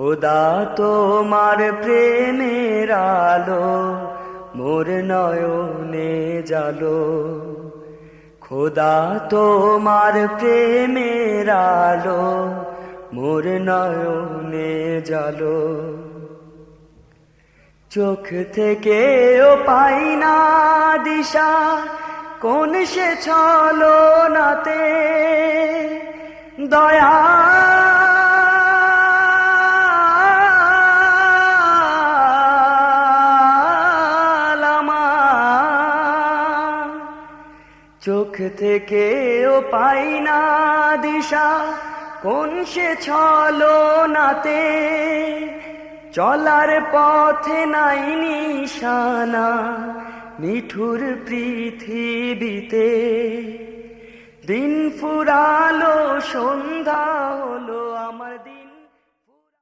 খোদা তোমার প্রেমের আলো, মোর নয়নে জালো। খোদা তোমার প্রেমের আলো, মোর নয়নে জালো। চোখ থেকে ও পাই না দিশা, কোন সে ছলো নাতে দয়া চোখ থেকে ও পাই না দিশা, কোন সে ছলো নাতে চলার পথে নাই নিশানা, নিঠুর পৃথিবীতে। দিন ফুরালো, সন্ধ্যা হলো আমার দিন।